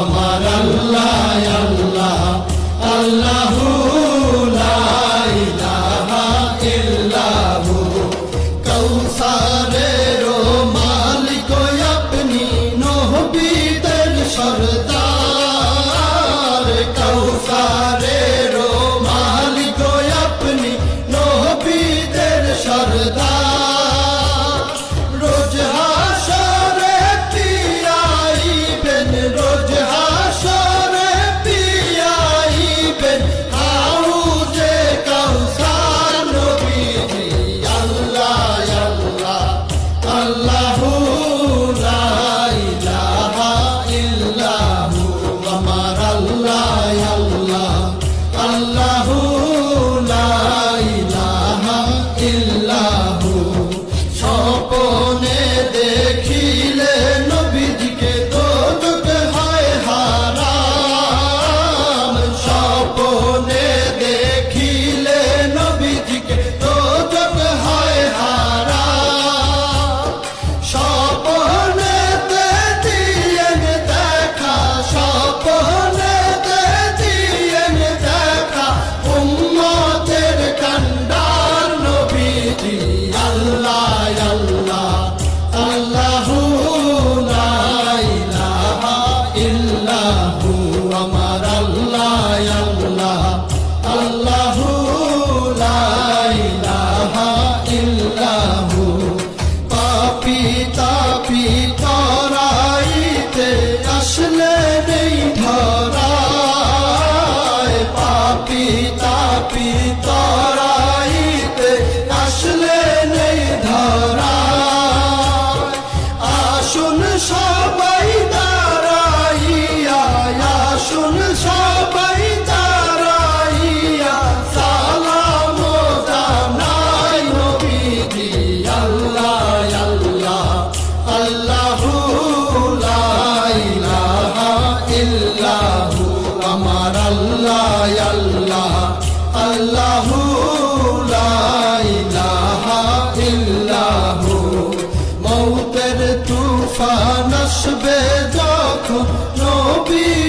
আমার আল্লাহ আল্লাহ আল্লাহু লা তুফান আসবে যখন নবী